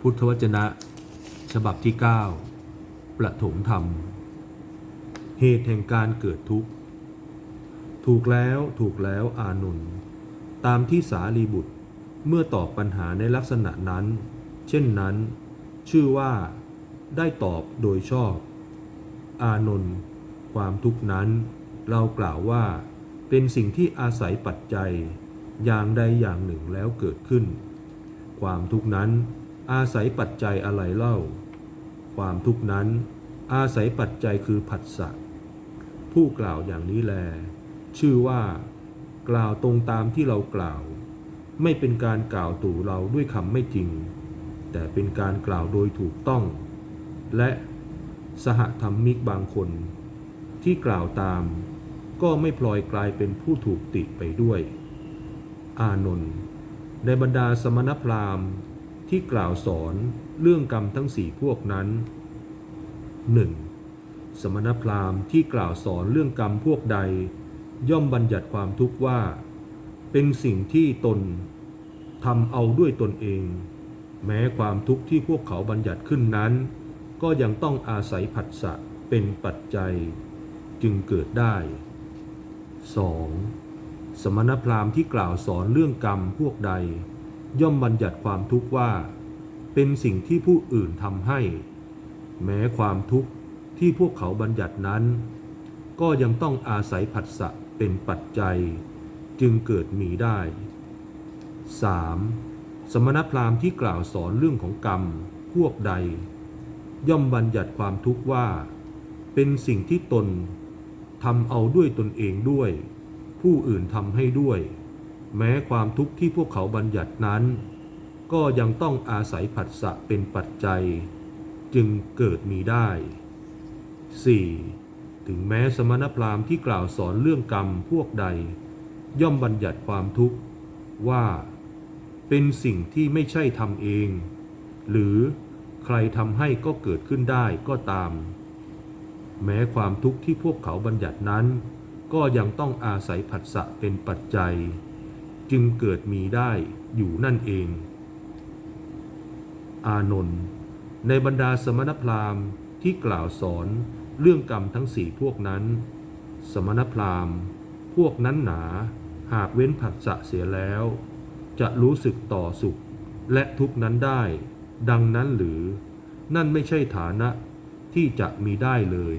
พุทธวจนะ ฉบับที่ 9 ประถมธรรม เหตุแห่งการเกิดทุกข์ ถูกแล้วถูกแล้วอานนท์ตามที่สารีบุตรเมื่อตอบปัญหาในลักษณะนั้น เช่นนั้น ชื่อว่าได้ตอบโดยชอบ อานนท์ความทุกข์นั้น เรากล่าวว่าเป็นสิ่งที่อาศัยปัจจัย อย่างใดอย่างหนึ่งแล้วเกิดขึ้น ความทุกข์นั้น อาศัยปัจจัยอะไรเล่า ความทุกข์นั้น อาศัยปัจจัยคือผัสสะผู้กล่าวอย่างนี้แล ชื่อว่า กล่าวตรงตามที่เรากล่าว ไม่เป็นการกล่าวตู่เราด้วยคำไม่จริง แต่เป็นการกล่าวโดยถูกต้อง และสหธรรมิกบางคน ที่กล่าวตาม ก็ไม่พลอยกลายเป็นผู้ถูกติไปด้วย อานนท์ในบรรดาสมณพราหมณ์ ที่กล่าวสอนเรื่องกรรมทั้งสี่พวกนั้นหนึ่งสมณพราหมณ์ที่กล่าวสอนเรื่องกรรมพวกใด ย่อมบัญญัติความทุกข์ว่า เป็นสิ่งที่ตนทำเอาด้วยตนเอง แม้ความทุกข์ที่พวกเขาบัญญัติขึ้นนั้น ก็ยังต้องอาศัยผัสสะเป็นปัจจัย จึงเกิดได้ 2. สมณพราหมณ์ที่กล่าวสอนเรื่องกรรมพวกใด ย่อมบัญญัติความทุกข์ว่า เป็นสิ่งที่ผู้อื่นทำให้ แม้ความทุกข์ที่พวกเขาบัญญัตินั้น ก็ยังต้องอาศัยผัสสะเป็นปัจจัย จึงเกิดมีได้ 3. สมณพราหมณ์ที่กล่าวสอนเรื่องของกรรมพวกใด ย่อมบัญญัติความทุกข์ว่า เป็นสิ่งที่ตนทำเอาด้วยตนเองด้วย ผู้อื่นทำให้ด้วย แม้ความทุกข์ที่พวกเขาบัญญัตินั้น ก็ยังต้องอาศัยผัสสะเป็นปัจจัย จึงเกิดมีได้ 4. ถึงแม้สมณพราหมณ์ที่กล่าวสอนเรื่องกรรมพวกใด ย่อมบัญญัติความทุกข์ว่า เป็นสิ่งที่ไม่ใช่ทำเอง หรือใครทำให้ก็เกิดขึ้นได้ก็ตาม แม้ความทุกข์ที่พวกเขาบัญญัตินั้น ก็ยังต้องอาศัยผัสสะเป็นปัจจัย จึงเกิดมีได้อยู่นั่นเอง อานนท์ในบรรดาสมณพราหมณ์ที่กล่าวสอนเรื่องกรรมทั้งสี่พวกนั้น สมณพราหมณ์ พวกนั้นหนาหากเว้นผัสสะเสียแล้ว จะรู้สึกต่อสุขและทุกนั้นได้ ดังนั้นหรือ นั่นไม่ใช่ฐานะที่จะมีได้เลย